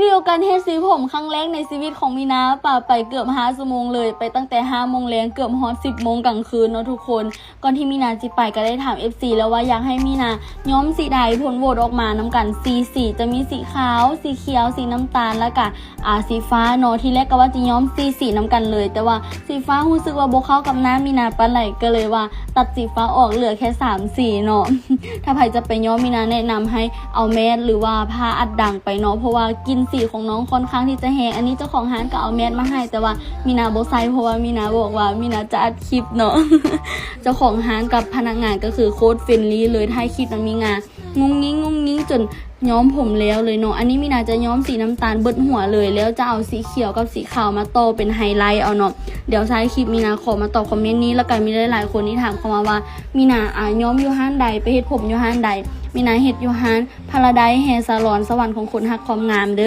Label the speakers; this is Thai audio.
Speaker 1: วิดีโอการเฮ็ดสีผมครั้งแรกในชีวิตของมีนาป่าไปเกือบห้าชั่วโมงเลย ไปตั้งแต่ห้าโมงแรงเกือบฮอตสิบโมงกลางคืนเนาะทุกคน ก่อนที่มีนาจิไปก็ได้ถาม FC แล้วว่าอยากให้มีนาย้อมสีใดผลโหวตออกมาน้ำกันสีสีจะมีสีขาว สีเขียว สีน้ำตาลแล้วก็อ่าสีฟ้าเนาะที่แรกก็ว่าจะย้อมสีสีน้ำกันเลย แต่ว่าสีฟ้ารู้สึกว่าโบเข้ากับหน้ามีนาปานไหลก็เลยว่า ตัดสีฟ้าออกเหลือแค่สามสีเนาะถ้าใครจะไปย้อมมีนาแนะนำให้เอาแมสหรือว่าผ้าอัดดังไปเนาะเพราะว่ากินสีของน้องค่อนข้างที่จะแห้งอันนี้เจ้าของร้านก็เอาแมสมาให้ แต่ว่ามีนาโบไซเพราะว่ามีนาบอกว่ามีนาจะอัดคลิปเนาะเจ้าของร้านกับพนักงานก็คือโค้ดเฟรนลี่เลยถ่ายคลิปมันมีงานงงงิ้งงงงิ้งจนย้อมผมแล้วเลยเนาะ อันนี้มีนาจะย้อมสีน้ำตาลเบิดหัวเลย แล้วจะเอาสีเขียวกับสีขาวมาโตเป็นไฮไลท์เอาเนาะ เดี๋ยวท้ายคลิปมีนาขอมาตอบคอมเมนต์นี้ แล้วกันมีหลายๆคนที่ถามเข้ามาว่า มีนาอ่าย้อมอยู่ห้านใดไปเฮ็ดผมอยู่ห้านใด มีนาเฮ็ดอยู่ห้านพาราไดแฮร์ซาลอนสวรรค์ของคนฮักความงามเด้อ